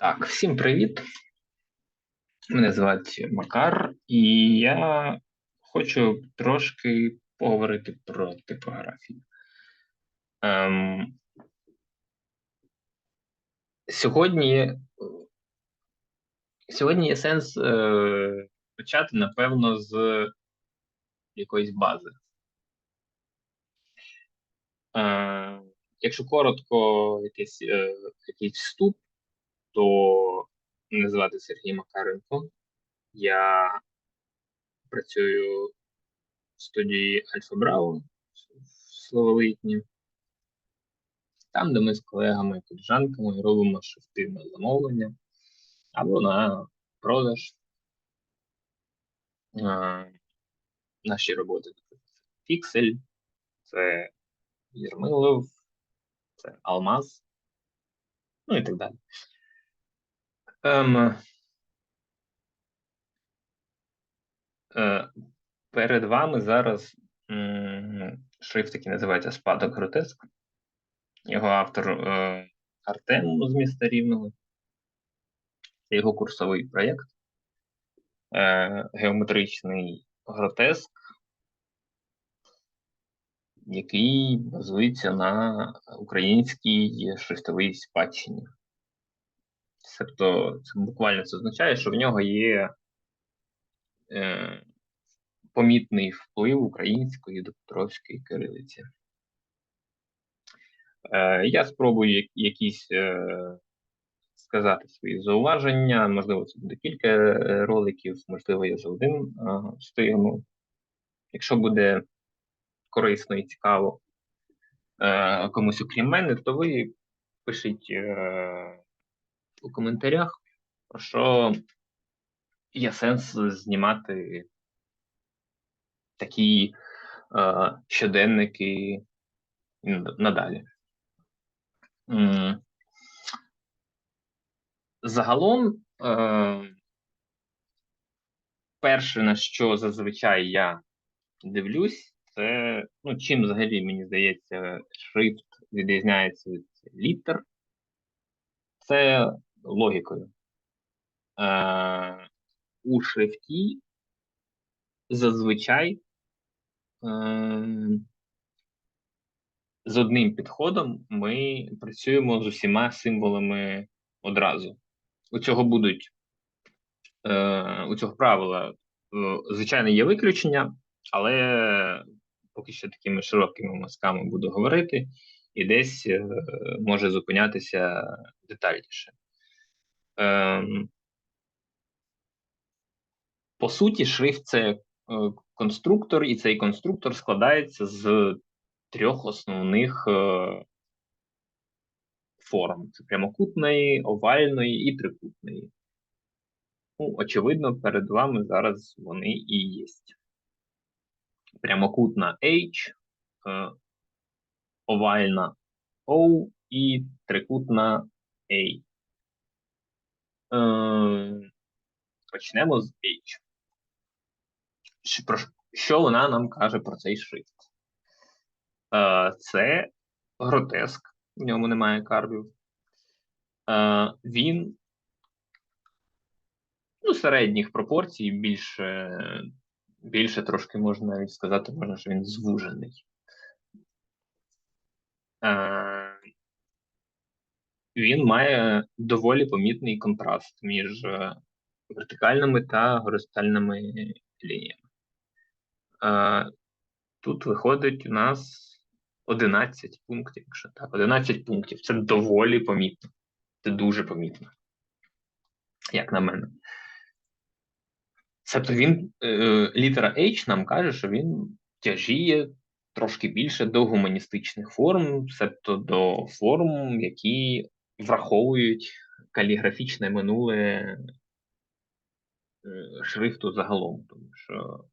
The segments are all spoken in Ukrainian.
Так, всім привіт. Мене звати Макар, і я хочу трошки поговорити про типографію. Ем, Сьогодні сьогодні є сенс е, почати, напевно, з якоїсь бази. Е, Якщо коротко, якийсь, е, якийсь вступ, то мене звати Сергій Макаренко. Я працюю в студії Альфа Браво в Словолитні. Там, де ми з колегами і колежанками робимо шрифти на замовлення або на продаж. А, наші роботи Піксель, це Єрмилов, це Алмаз, ну і так далі. Ем, е, перед вами зараз м, шрифт, який називається Спадок Гротеск. Його автор е, Артем з міста Рівного. Це його курсовий проєкт. Е, геометричний гротеск, який базується на українській шрифтовій спадщині. Тобто, це буквально це означає, що в нього є е, помітний вплив української до Петровської кирилиці. Е, Я спробую якісь е, сказати свої зауваження. Можливо, це буде кілька е, роликів, можливо, я за один е, встигну. Якщо буде корисно і цікаво е, комусь окрім мене, то ви пишіть е, у коментарях, про що є сенс знімати такі е, щоденники надалі. Загалом, е, перше, на що зазвичай я дивлюсь, це ну, чим взагалі, мені здається, шрифт відрізняється від літер, це логікою. Е, У шрифті зазвичай е, з одним підходом ми працюємо з усіма символами одразу. У цього будуть е, у цього правила, е, звичайно, є виключення, але поки що такими широкими мазками буду говорити, і десь е, може зупинятися детальніше. Е, по суті, шрифт це е, конструктор, і цей конструктор складається з трьох основних е, форм: це прямокутної, овальної і трикутної. Ну, Очевидно, перед вами зараз вони і є. Прямокутна H, е, овальна O і трикутна A. Е, почнемо з H. Що вона нам каже про цей шрифт? Е, це гротеск, в ньому немає карбів. Е, він ну, середніх пропорцій, більше більше трошки можна навіть сказати, можна, що він звужений. Е, він має доволі помітний контраст між вертикальними та горизонтальними лініями. Тут виходить у нас 11 пунктів, якщо так, 11 пунктів. Це доволі помітно. Це дуже помітно. Як на мене. Тобто він, е, літера H нам каже, що він тяжіє трошки більше до гуманістичних форм, тобто до форм, які враховують каліграфічне минуле е, шрифту загалом. Тому що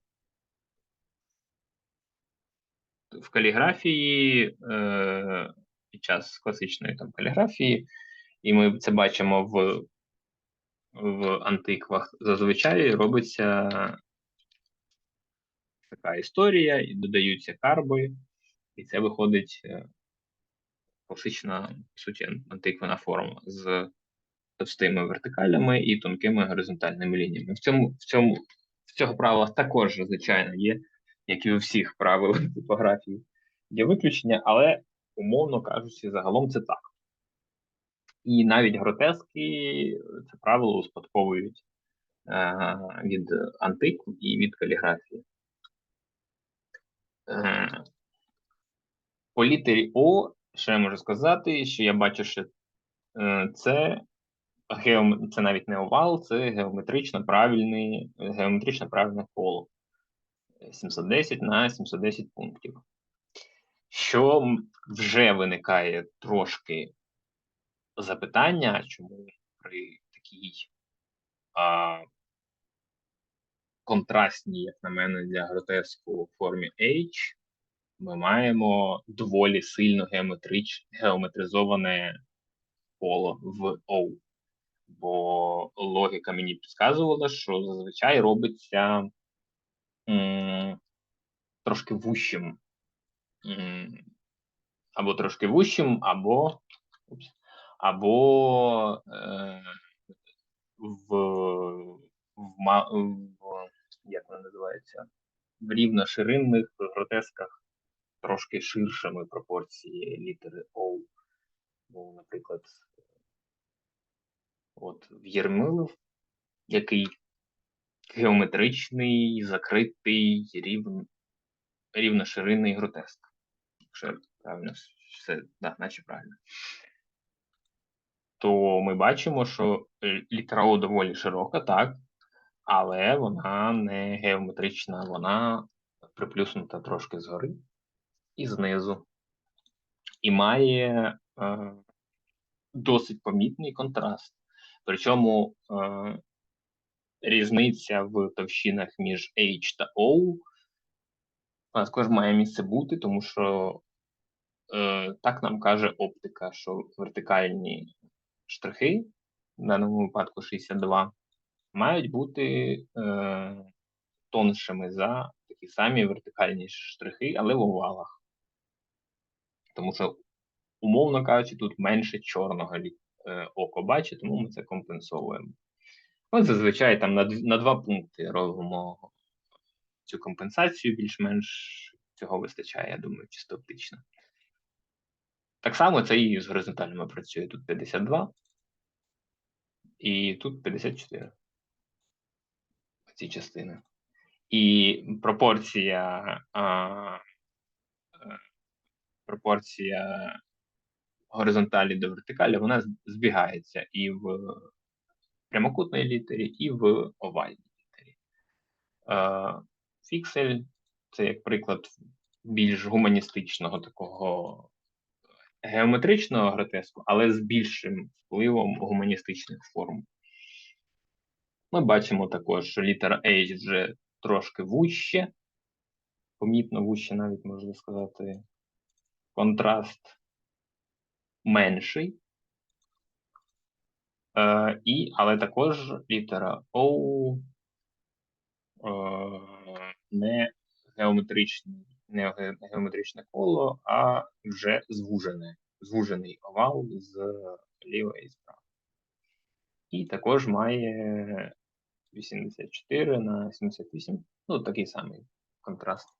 в каліграфії е, під час класичної там каліграфії, і ми це бачимо в в антиквах, зазвичай робиться така історія, і додаються карби, і це виходить е, класична, по суті, антиквана форма з товстими вертикалями і тонкими горизонтальними лініями. В цьому в цьому в цього правила також, звичайно, є, як і у всіх правил типографії, є виключення, але, умовно кажучи, загалом це так. І навіть гротески це правило успадковують е, від антику і від каліграфії. Е, по літері О, що я можу сказати, що я бачу, що е, це геом... це навіть не овал, це геометрично правильний, геометрично правильне коло. 710 на 710 пунктів. Що вже виникає трошки запитання, чому при такій а, контрастній, як на мене, для гротеску формі H, ми маємо доволі сильно геометрич, геометризоване коло в O. Бо логіка мені підказувала, що зазвичай робиться м, трошки вущим. М, або трошки вущим, або або е, в, в, в як вона називається, в рівноширинних гротесках трошки ширшими пропорції літери O. Ну, наприклад, от в Єрмилов, який геометричний, закритий, рівн, рівноширинний гротеск. Якщо правильно все, да, наче правильно. То ми бачимо, що літера О доволі широка, так, але вона не геометрична, вона приплюснута трошки згори і знизу. І має е, досить помітний контраст. Причому е, різниця в товщинах між H та O також має місце бути, тому що е, так нам каже оптика, що вертикальні штрихи, в даному випадку 62, мають бути е, тоншими за такі самі вертикальні штрихи, але в овалах. Тому що, умовно кажучи, тут менше чорного е, око бачить, тому ми це компенсовуємо. От зазвичай там на на два пункти робимо цю компенсацію, більш-менш цього вистачає, я думаю, чисто оптично. Так само це і з горизонтальними працює. Тут 52 і тут 54. Ці частини. І пропорція пропорція горизонталі до вертикалі, вона збігається і в прямокутній літері, і в овальній літері. Фіксель це як приклад більш гуманістичного такого геометричного гротеску, але з більшим впливом гуманістичних форм. Ми бачимо також, що літера H вже трошки вуще, помітно вуще, навіть можна сказати, контраст менший. Е, і, Але також літера O е, не геометричний, не геометричне коло, а вже звужене, звужений овал з лівої і справа. І також має 84 на 78, ну такий самий контраст.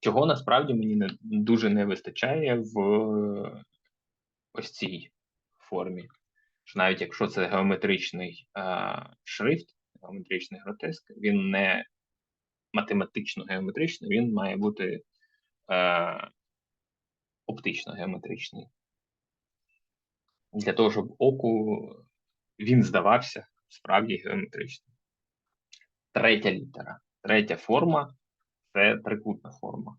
Чого насправді мені не, дуже не вистачає в ось цій формі. Що навіть якщо це геометричний а, шрифт, геометричний гротеск, він не математично геометричний, він має бути е, оптично геометричний. Для того, щоб оку він здавався справді геометричним. Третя літера. Третя форма це трикутна форма.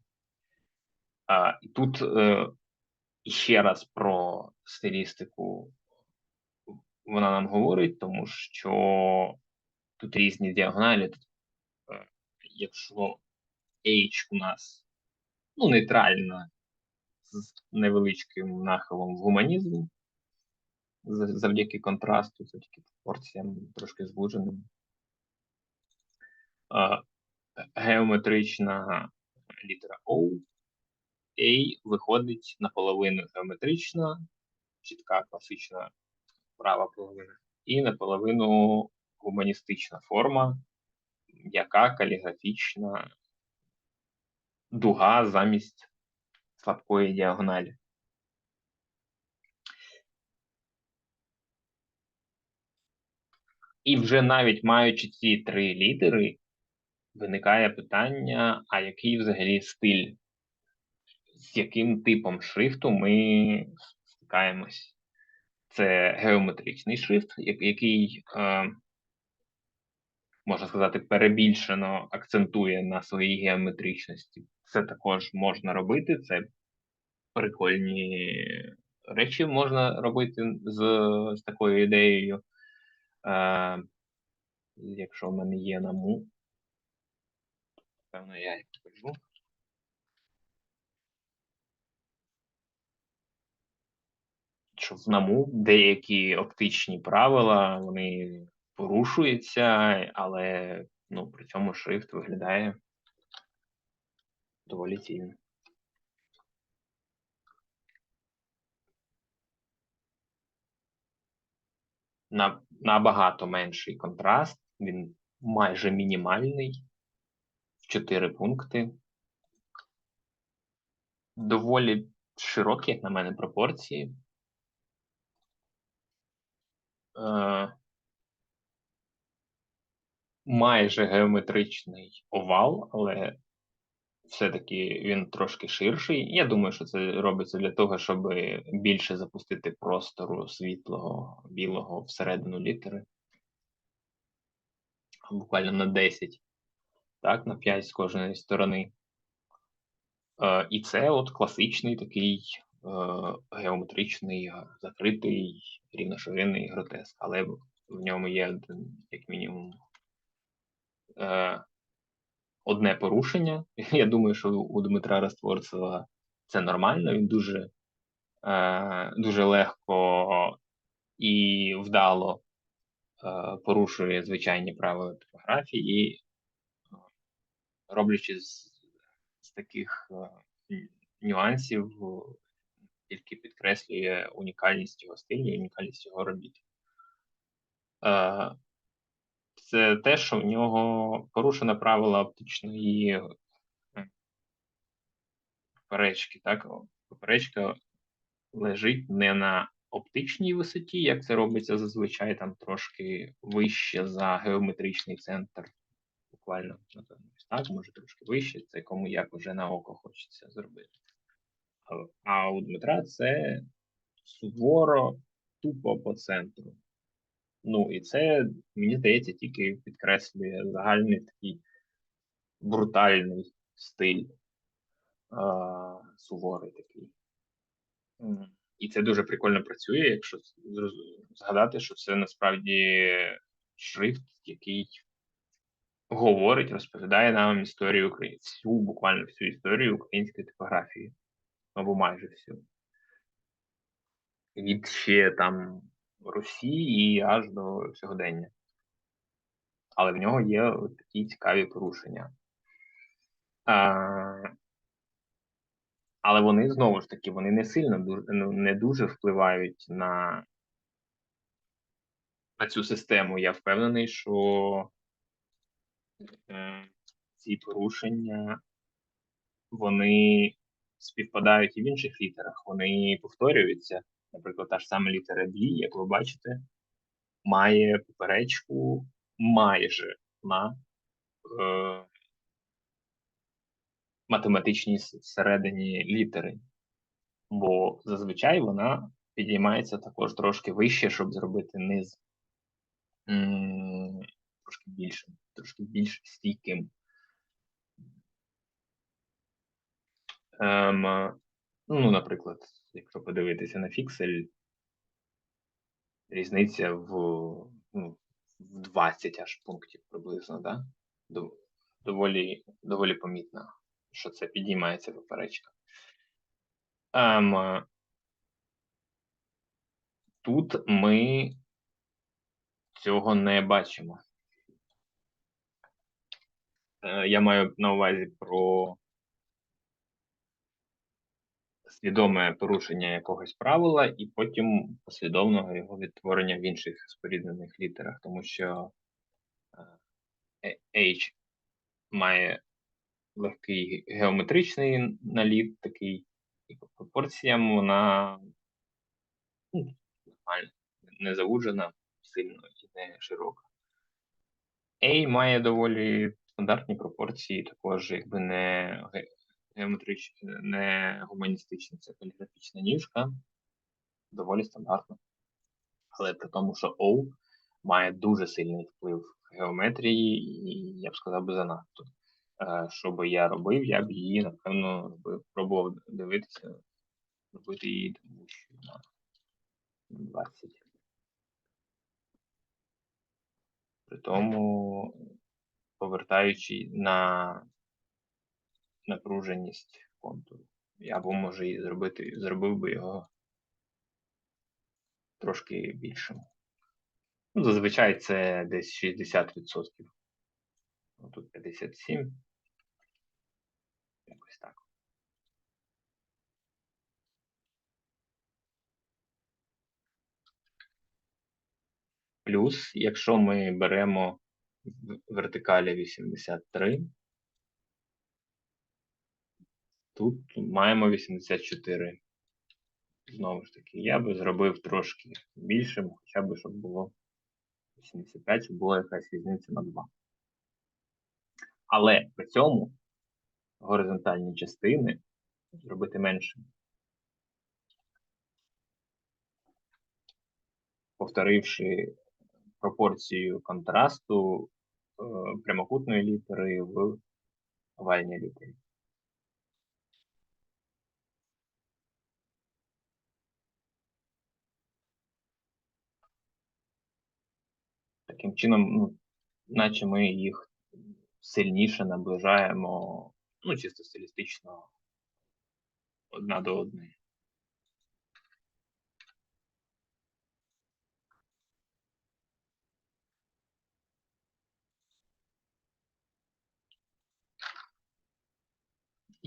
А, І тут е, ще раз про стилістику вона нам говорить, тому що тут різні діагоналі. Тут, е, якщо H у нас ну, нейтральна з невеличким нахилом в гуманізм, завдяки контрасту, завдяки пропорціям трошки звуженим. Геометрична літера O, A виходить наполовину геометрична, чітка класична права половина, і наполовину гуманістична форма, яка каліграфічна дуга замість слабкої діагоналі. І вже навіть маючи ці три літери, виникає питання: а який взагалі стиль, з яким типом шрифту ми стикаємось? Це геометричний шрифт, який, е, можна сказати, перебільшено акцентує на своїй геометричності. Це також можна робити. Це прикольні речі можна робити з, з такою ідеєю. Е, Якщо в мене є наму, певно, я їх покажу. Що в наму деякі оптичні правила, вони порушуються, але ну, при цьому шрифт виглядає доволі цільно. Набагато менший контраст, він майже мінімальний 4 пункти. Доволі широкі, як на мене, пропорції. Е, майже геометричний овал, але все-таки він трошки ширший. Я думаю, що це робиться для того, щоб більше запустити простору світлого, білого всередину літери. Буквально на 10, так, на 5 з кожної сторони. Е, І це от класичний такий е, геометричний, закритий рівноширинний гротеск, але в ньому є один, як мінімум е, одне порушення. Я думаю, що у Дмитра Ростворцева це нормально. Він дуже, е, дуже легко і вдало е, порушує звичайні правила типографії, і роблячи з, з таких е, нюансів, тільки підкреслює унікальність його стилю і унікальність його робіт. Е, це те, що в нього порушено правила оптичної поперечки. Так, поперечка лежить не на оптичній висоті, як це робиться зазвичай, там трошки вище за геометричний центр. Буквально так, може трошки вище, це кому як вже на око хочеться зробити. А у Дмитра це суворо тупо по центру. Ну, і це, мені здається, тільки підкреслює загальний такий брутальний стиль а, суворий такий. І це дуже прикольно працює, якщо згадати, що це насправді шрифт, який говорить, розповідає нам історію України, всю буквально всю історію української типографії. Або майже всю. Від ще там Русі і аж до сьогодення. Але в нього є такі цікаві порушення. А, Але вони знову ж таки вони не сильно ну, не дуже впливають на на цю систему. Я впевнений, що ці порушення вони співпадають і в інших літерах, вони повторюються. Наприклад, та ж сама літера D, як ви бачите, має поперечку майже на е, математичній середині літери, бо зазвичай вона підіймається також трошки вище, щоб зробити низ трошки більшим, трошки більш стійким. Ем, Ну, наприклад, якщо подивитися на фіксель, різниця в ну, в 20 аж пунктів приблизно, да? доволі доволі помітна, що це підіймається поперечка. Ем, Тут ми цього не бачимо. Е, я маю на увазі про свідоме порушення якогось правила, і потім послідовного його відтворення в інших споріднених літерах, тому що е, H має легкий геометричний наліт такий, і по пропорціям вона ну, нормальна, не завуджена сильно і не широка. A має доволі стандартні пропорції, також якби не ге- геометрична, не гуманістична, це каліграфічна ніжка, доволі стандартна. Але при тому, що O має дуже сильний вплив геометрії, і я б сказав би занадто. Е, Що би я робив, я б її, напевно, пробував дивитися, робити її тому що на 20. При тому, повертаючи на напруженість контуру. Або може і зробити, зробив би його трошки більшим. Ну, зазвичай це десь 60%. Ну, тут 57. Якось так. Плюс, якщо ми беремо вертикалі 83, тут маємо 84. Знову ж таки, я би зробив трошки більшим, хоча б щоб було 85, щоб була якась різниця на 2. Але при цьому горизонтальні частини зробити менше. Повторивши пропорцію контрасту прямокутної літери в овальній літері. Таким чином, ну, наче ми їх сильніше наближаємо, ну, чисто стилістично одна до одної.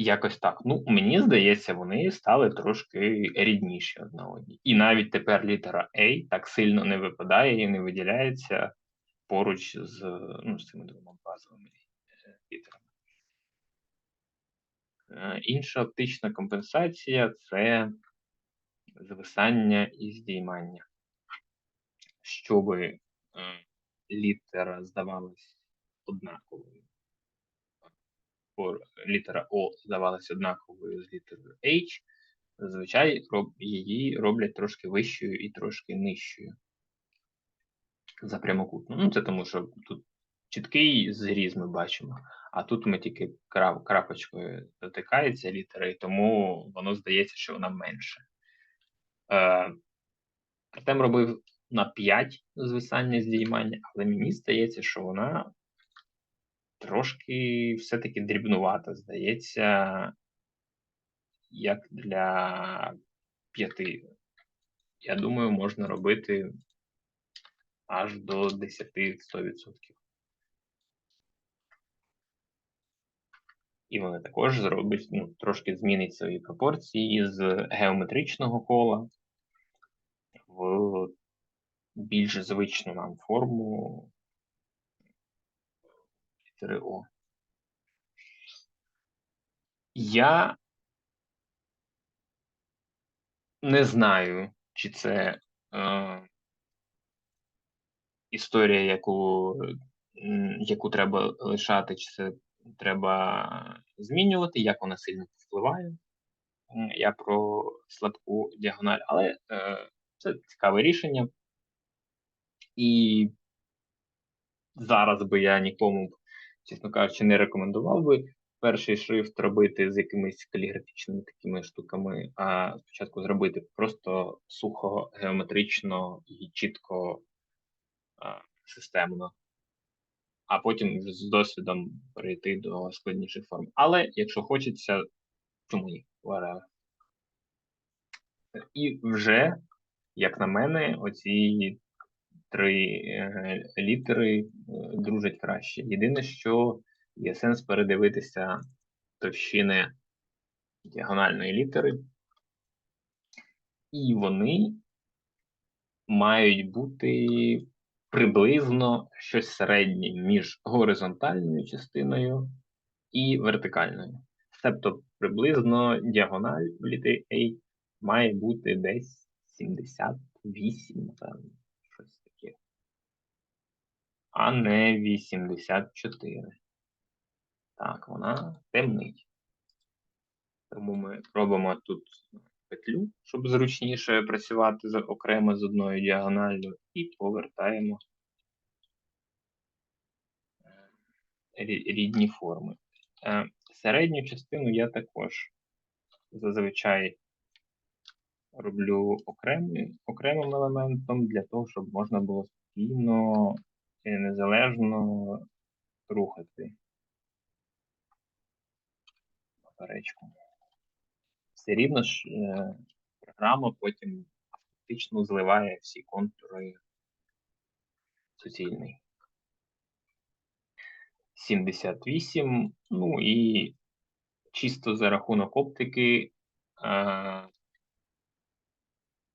Якось так. Ну, мені здається, вони стали трошки рідніші одній. І навіть тепер літера A так сильно не випадає і не виділяється поруч з, ну, з цими двома базовими е, літерами. Е, Інша оптична компенсація це звисання і здіймання. Щоб е, літера здавалась однаковою. О, літера О здавалась однаковою з літерою H, зазвичай роб, її роблять трошки вищою і трошки нижчою за прямокутну. Ну, це тому, що тут чіткий зріз ми бачимо, а тут ми тільки крап, крапочкою дотикається літера, і тому воно здається, що вона менше. Е, Артем робив на 5 звисання здіймання, але мені здається, що вона трошки все-таки дрібнувата, здається, як для п'яти. Я думаю, можна робити аж до 10-100%. І вони також зробить, ну, трошки змінить свої пропорції з геометричного кола в більш звичну нам форму літери О. Я не знаю, чи це е, історія, яку, яку треба лишати, чи це треба змінювати, як вона сильно впливає. Я про слабку діагональ, але е, це цікаве рішення. І зараз би я нікому, чесно кажучи, не рекомендував би перший шрифт робити з якимись каліграфічними такими штуками, а спочатку зробити просто сухо, геометрично і чітко а, системно, а потім з досвідом перейти до складніших форм. Але якщо хочеться, чому ні? І вже, як на мене, оці три е, літери е, дружать краще. Єдине, що є сенс передивитися товщини діагональної літери, І вони мають бути приблизно щось середнє між горизонтальною частиною і вертикальною. Тобто приблизно діагональ в літері A має бути десь 78, напевно. А не 84. Так, вона темнить. Тому ми робимо тут петлю, щоб зручніше працювати окремо з одною діагоналлю, і повертаємо е, рідні форми. Е, Середню частину я також зазвичай роблю окремим, елементом для того, щоб можна було спокійно і незалежно рухати поперечку. Все рівно ж е, програма потім автоматично зливає всі контури суцільний. 78, ну і чисто за рахунок оптики е,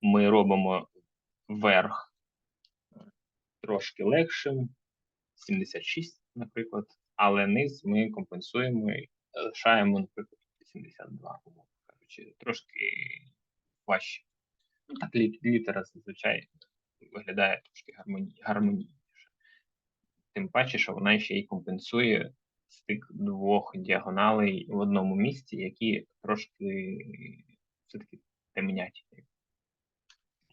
ми робимо верх трошки легшим, 76, наприклад, але низ ми компенсуємо і лишаємо, наприклад, 82, умовно кажучи, трошки важче. Ну, так лі- літера зазвичай виглядає трошки гармоні... гармонійніше. Тим паче, що вона ще й компенсує стик двох діагоналей в одному місці, які трошки все-таки темнять,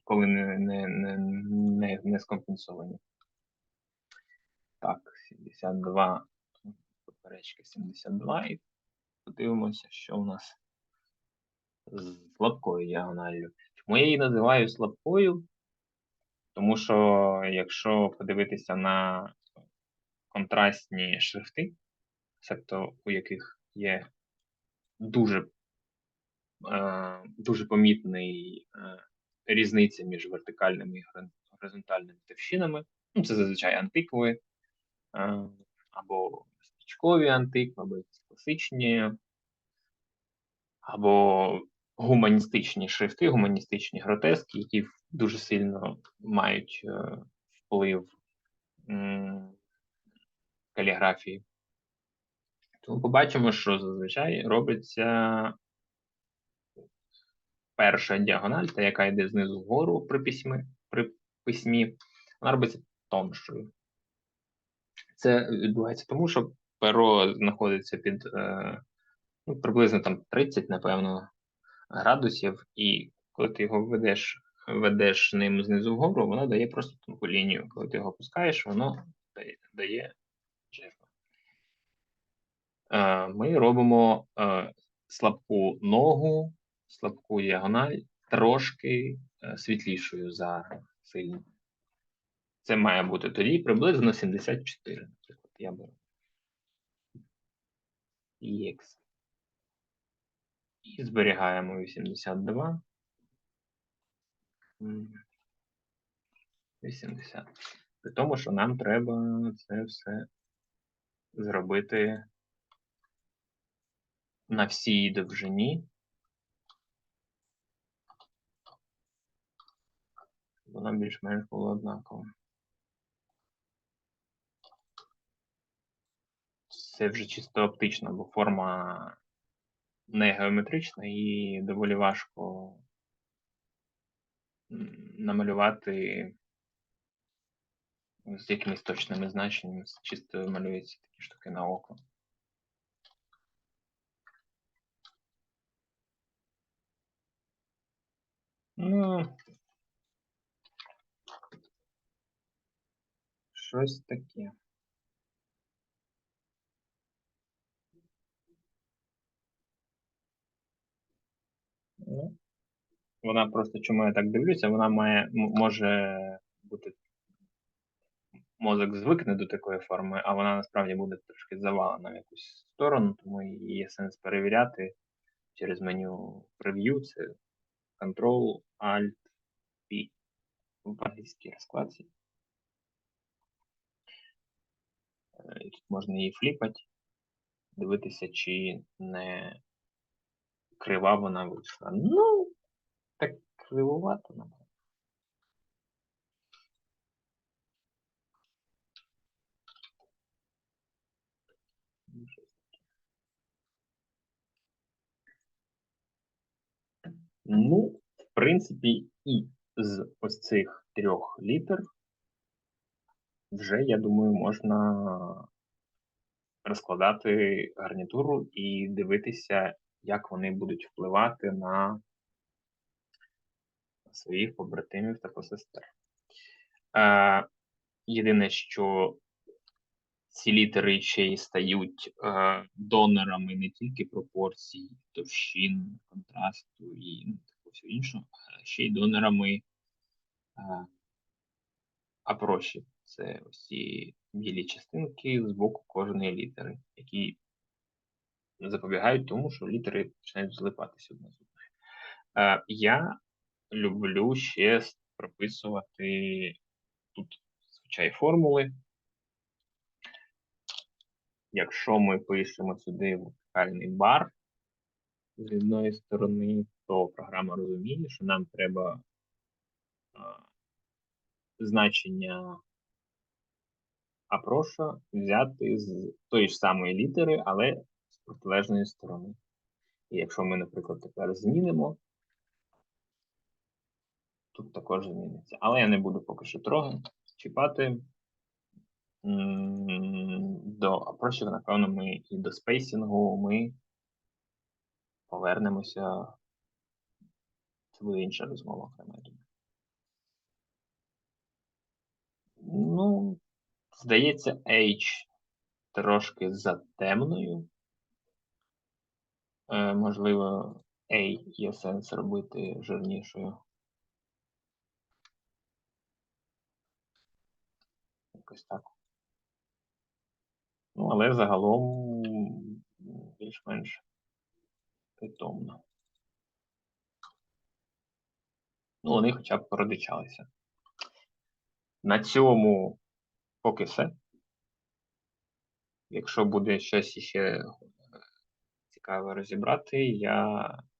коли не, не, не, не, не скомпенсовані. Так, 72, поперечка 72, і подивимося, що у нас з слабкою діагоналлю. Чому я її називаю слабкою? Тому що якщо подивитися на контрастні шрифти, себто у яких є дуже, е, дуже помітний е, різниця між вертикальними і горизонтальними товщинами, ну, це зазвичай антикви, е, або стрічкові антикви, або класичні, або гуманістичні шрифти, гуманістичні гротески, які дуже сильно мають е, вплив каліграфії. Тому побачимо, що зазвичай робиться перша діагональ, та яка йде знизу вгору при письмі, при письмі, вона робиться тоншою. Це відбувається тому, що перо знаходиться під е, ну, приблизно там 30, напевно, градусів, і коли ти його ведеш, ведеш ним знизу вгору, воно дає просто тонку лінію. Коли ти його опускаєш, воно дає, жирно. Е, Ми робимо е, слабку ногу, слабку діагональ трошки е, світлішою за сильну. Це має бути тоді приблизно 74, наприклад, я беру. EX. І зберігаємо 82. 80. При тому, що нам треба це все зробити на всій довжині. Воно більш-менш було однаково. Це вже чисто оптично, бо форма не геометрична і доволі важко намалювати з якимись точними значеннями. Чисто малюються такі штуки на око. Ну, щось таке. Ну, вона просто, чому я так дивлюся, вона має, може бути мозок звикне до такої форми, а вона насправді буде трошки завалена в якусь сторону, тому її є сенс перевіряти через меню прев'ю. Це Ctrl, Alt, P в англійській розкладці. Е, І тут можна її фліпати, дивитися, чи не крива вона вийшла. Ну, так Можливовато, напевно. Ну, в принципі, і з ось цих трьох літер вже, я думаю, можна розкладати гарнітуру і дивитися, як вони будуть впливати на своїх побратимів та посестер. Е, єдине, що ці літери ще й стають е, донорами не тільки пропорцій, товщин, контрасту і ну, всього іншого, а ще й донорами е, апроші. Це ці білі частинки з боку кожної літери, які запобігають тому, що літери починають злипатися одна з одної. Е, я люблю ще прописувати тут звичай формули. Якщо ми пишемо сюди вертикальний бар з одної сторони, то програма розуміє, що нам треба значення апроша взяти з тої ж самої літери, але з протилежної сторони. І якщо ми, наприклад, тепер змінимо, тут також зміниться. Але я не буду поки що трогати, чіпати. До апрочів, напевно, ми і до спейсінгу ми повернемося. Це буде інша розмова думаю. Ну, здається, H трошки затемною. Е, можливо, A є сенс робити жирнішою. Якось так. Ну, але загалом більш-менш притомно. Ну, вони хоча б породичалися. На цьому поки все. Якщо буде щось ще цікаве розібрати, я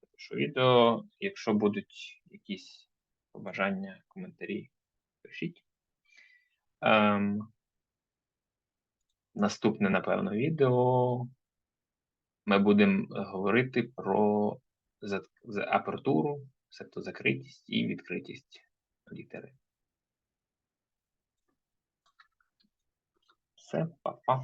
напишу відео. Якщо будуть якісь побажання, коментарі, пишіть. Ем, Наступне, напевно, відео ми будемо говорити про апертуру, себто закритість і відкритість літери. Все, па-па.